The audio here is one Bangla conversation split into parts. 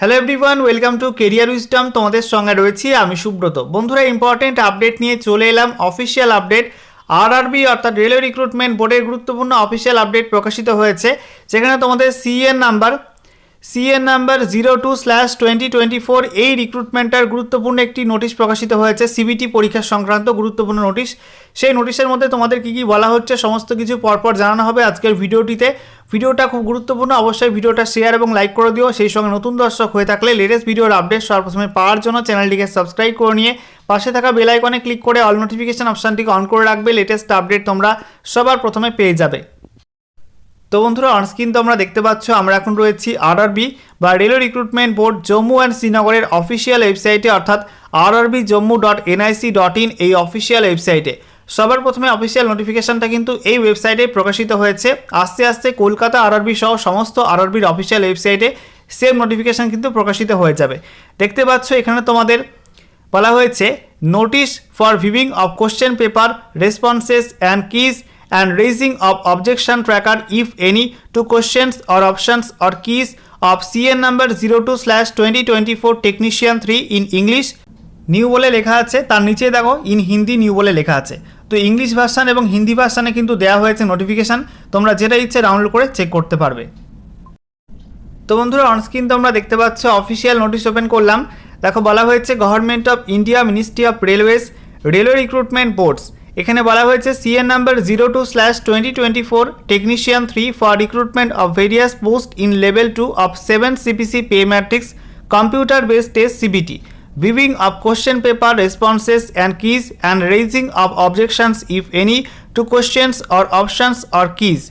Hello everyone welcome to career wisdom তোমাদের সঙ্গে রয়েছি আমি সুব্রত। বন্ধুরা ইম্পর্টেন্ট আপডেট নিয়ে চলে এলাম। অফিসিয়াল আপডেট আরআরবি অর্থাৎ রেলওয়ে রিক্রুটমেন্ট বোর্ডের গুরুত্বপূর্ণ অফিসিয়াল আপডেট প্রকাশিত হয়েছে। যেখানে তোমাদের CN number CN number zero two slash twenty twenty four এই রিক্রুটমেন্টের গুরুত্বপূর্ণ একটি নোটিশ প্রকাশিত হয়েছে। সিবিটি পরীক্ষা সংক্রান্ত গুরুত্বপূর্ণ নোটিশ সেই নোটিশের মধ্যে তোমাদের কী কী বলা হচ্ছে, সমস্ত কিছু পরপর জানানো হবে আজকের ভিডিওটিতে। ভিডিওটা খুব গুরুত্বপূর্ণ, অবশ্যই ভিডিওটা শেয়ার এবং লাইক করে দিও। সেই সঙ্গে নতুন দর্শক হয়ে থাকলে লেটেস্ট ভিডিওর আপডেট সর্বপ্রথমে পাওয়ার জন্য চ্যানেলটিকে সাবস্ক্রাইব করে নিয়ে পাশে থাকা বেল আইকনে ক্লিক করে অল নোটিফিকেশন অপশানটিকে অন করে রাখবে। লেটেস্ট আপডেট তোমরা সবার প্রথমে পেয়ে যাবে। তো বন্ধুরা অনস্ক্রিন তোমরা দেখতে পাচ্ছ, আমরা এখন রয়েছি আরআরবি বা railway recruitment board Jammu and শ্রীনগরের অফিসিয়াল ওয়েবসাইটে অর্থাৎ RRB Jammu dot NIC dot in এই অফিসিয়াল ওয়েবসাইটে সবার প্রথমে অফিসিয়াল নোটিফিকেশনটা কিন্তু এই ওয়েবসাইটে প্রকাশিত হয়েছে। আস্তে আস্তে কলকাতা আরআরবি সহ সমস্ত আরআরবির অফিসিয়াল ওয়েবসাইটে সেম নোটিফিকেশন কিন্তু প্রকাশিত হয়ে যাবে। দেখতে পাচ্ছ, এখানে তোমাদের বলা হয়েছে notice for viewing of question paper responses and keys and raising of objection tracker if any to questions or options or keys of CN number 02 slash 2024 technician 3 in English new বলে লেখা আছে। তার নিচে দেখো ইন হিন্দি নিউ বলে লেখা আছে। তো ইংলিশ ভার্সান এবং হিন্দি ভার্সানে কিন্তু দেওয়া হয়েছে নোটিফিকেশান তোমরা যেটা ইচ্ছে ডাউনলোড করে চেক করতে পারবে। তো বন্ধুরা অনস্ক্রিন তোমরা দেখতে পাচ্ছ অফিসিয়াল নোটিশ ওপেন করলাম। দেখো, বলা হয়েছে government of India ministry of railways railway recruitment boards এখানে বলা হয়েছে CN number zero two slash twenty twenty four technician three for recruitment of various post in level two of seven CPC pay matrix computer based test CBT viewing of question paper responses and keys and raising of objections if any to questions or options or keys.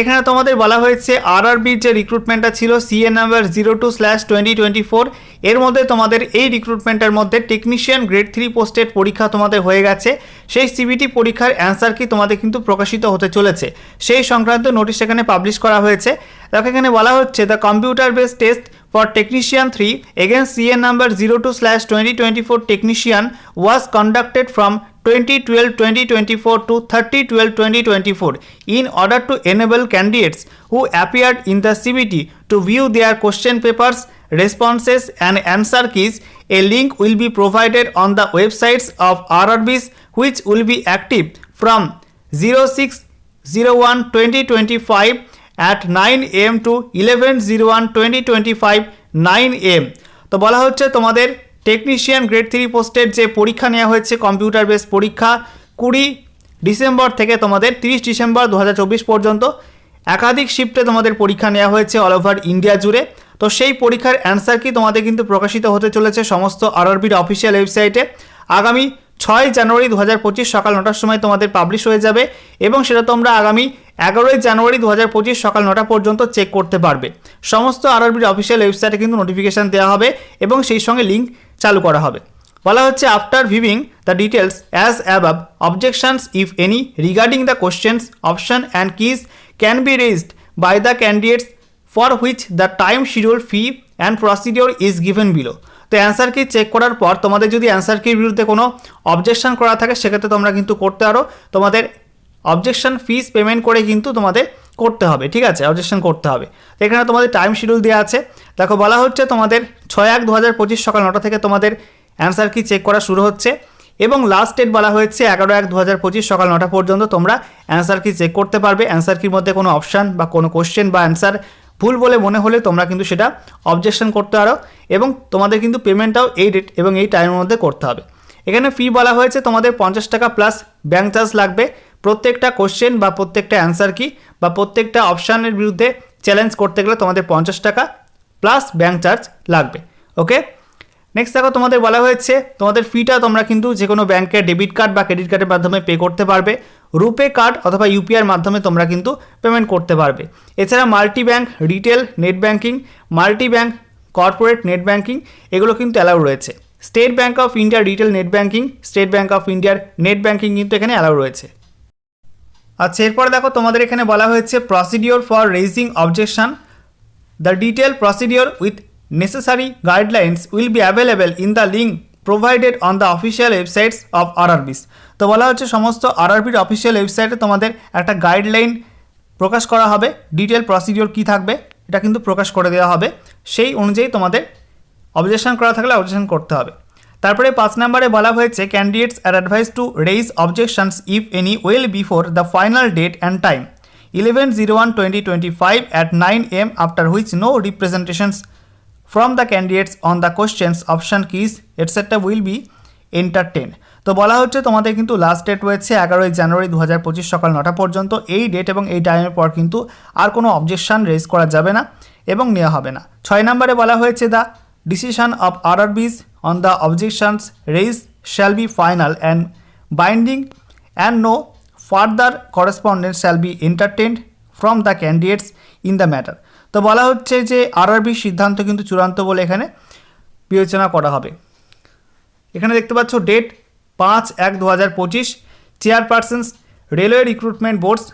এখানে তোমাদের বলা হয়েছে আরআরবির যে রিক্রুটমেন্টটা ছিল CA number zero two slash twenty twenty four এর মধ্যে তোমাদের এই রিক্রুটমেন্টের মধ্যে টেকনিশিয়ান গ্রেড থ্রি পোস্টের পরীক্ষা তোমাদের হয়ে গেছে। সেই সিবিটি পরীক্ষার অ্যান্সার কি তোমাদের কিন্তু প্রকাশিত হতে চলেছে। সেই সংক্রান্ত নোটিশ এখানে পাবলিশ করা হয়েছে। দেখো এখানে বলা হচ্ছে the computer base test for technician 3 against CN number 02 slash 2024 technician was conducted from 2012-2024 to 30-12-2024 in order to enable candidates who appeared in the CBT to view their question papers, responses and answer keys. A link will be provided on the websites of RRBs which will be active from 06-01-2025 at 9 am to 11-01-2025 9 am তো বলা হচ্ছে তোমাদের টেকনিশিয়ান গ্রেড থ্রি পোস্টের যে পরীক্ষা নেওয়া হয়েছে কম্পিউটার বেস পরীক্ষা, কুড়ি ডিসেম্বর থেকে তোমাদের তিরিশ ডিসেম্বর দু হাজার চব্বিশ পর্যন্ত। একাধিক শিফটে তোমাদের পরীক্ষা নেওয়া হয়েছে অল ওভার ইন্ডিয়া জুড়ে। তো সেই পরীক্ষার অ্যান্সার কি তোমাদের কিন্তু প্রকাশিত হতে চলেছে সমস্ত আরআরবির অফিসিয়াল ওয়েবসাইটে আগামী ছয় জানুয়ারি দু হাজার পঁচিশ সকাল নটার সময় তোমাদের পাবলিশ হয়ে যাবে এবং সেটা তোমরা আগামী এগারোই জানুয়ারি দু হাজার পঁচিশ সকাল নটা পর্যন্ত চেক করতে পারবে। সমস্ত আরআরবির অফিসিয়াল ওয়েবসাইটে কিন্তু নোটিফিকেশান দেওয়া হবে এবং সেই সঙ্গে লিঙ্ক চালু করা হবে। বলা হচ্ছে after viewing the details as above objections if any regarding the questions option and keys can be raised by the candidates for which the time schedule fee and procedure is given below তো অ্যান্সার কি চেক করার পর তোমাদের যদি অ্যান্সার কির বিরুদ্ধে কোনো অবজেকশন করা থাকে, সেক্ষেত্রে তোমরা কিন্তু করতে পারো। তোমাদের অবজেকশন ফিস পেমেন্ট করে কিন্তু তোমাদের করতে হবে, ঠিক আছে? অবজেকশন করতে হবে। এখানে তোমাদের টাইম শিডিউল দেওয়া আছে। দেখো, বলা হচ্ছে তোমাদের ছয় এক দু হাজার পঁচিশ সকাল নটা থেকে তোমাদের অ্যান্সার কি চেক করা শুরু হচ্ছে এবং লাস্ট ডেট বলা হয়েছে এগারো এক দু হাজার পঁচিশ সকাল নটা পর্যন্ত তোমরা অ্যান্সার কি চেক করতে পারবে। অ্যান্সার কির মধ্যে কোনো অপশান বা কোনো কোশ্চেন বা অ্যান্সার ভুল বলে মনে হলে তোমরা কিন্তু সেটা অবজেকশন করতে পারো এবং তোমাদের কিন্তু পেমেন্টটাও এই ডেট এবং এই টাইমের মধ্যে করতে হবে। এখানে ফি বলা হয়েছে তোমাদের পঞ্চাশ টাকা প্লাস ব্যাঙ্ক চার্জ লাগবে। প্রত্যেকটা কোশ্চেন বা প্রত্যেকটা অ্যান্সার কি বা প্রত্যেকটা অপশানের বিরুদ্ধে চ্যালেঞ্জ করতে গেলে তোমাদের পঞ্চাশ টাকা প্লাস ব্যাঙ্ক চার্জ লাগবে ওকে নেক্সট দেখো, তোমাদের বলা হয়েছে, তোমাদের ফিটা তোমরা কিন্তু যে কোনো ব্যাংকের ডেবিট কার্ড বা ক্রেডিট কার্ডের মাধ্যমে পে করতে পারবে। রুপে কার্ড অথবা ইউপিআর মাধ্যমে তোমরা কিন্তু পেমেন্ট করতে পারবে। এছাড়া multi bank retail net banking multi bank corporate net banking এগুলো কিন্তু অ্যালাউ রয়েছে। স্টেট ব্যাঙ্ক অফ ইন্ডিয়ার retail net banking state bank of ইন্ডিয়ার নেট ব্যাঙ্কিং কিন্তু এখানে অ্যালাউ রয়েছে। আচ্ছা এরপর দেখো তোমাদের এখানে বলা হয়েছে procedure for raising objection the detail procedure with necessary guidelines will be available in the link provided on the official websites of RRBs তো বলা হচ্ছে সমস্ত আরআরবির অফিসিয়াল ওয়েবসাইটে তোমাদের একটা গাইডলাইন প্রকাশ করা হবে ডিটেল প্রসিডিওর কী থাকবে, এটা কিন্তু প্রকাশ করে দেওয়া হবে। সেই অনুযায়ী তোমাদের অবজেকশন করা থাকলে অবজেকশন করতে হবে। তারপরে পাঁচ নম্বরে বলা হয়েছে candidates are advised to raise objections if any well before the final date and time eleven zero one twenty twenty five at nine am after which no representations from the candidates on the questions option keys etcetera will be entertain তো বলা হচ্ছে, তোমাদের কিন্তু লাস্ট ডেট রয়েছে এগারোই জানুয়ারি দু হাজার পঁচিশ সকাল নটা পর্যন্ত। এই ডেট এবং এই টাইমের পর কিন্তু আর কোনো অবজেকশন রেজ করা যাবে না এবং নেওয়া হবে না। ছয় নম্বরে বলা হয়েছে the decision of RRBs on the objections raise shall be final and binding and no further correspondence shall be entertained from the candidates in the matter তো বলা হচ্ছে যে আরআরবির সিদ্ধান্ত কিন্তু চূড়ান্ত বলে এখানে বিবেচনা করা হবে। এখানে দেখতে পাচ্ছ ডেট পাঁচ এক দু হাজার পঁচিশ চেয়ারপারসনস রেলওয়ে রিক্রুটমেন্ট বোর্ডস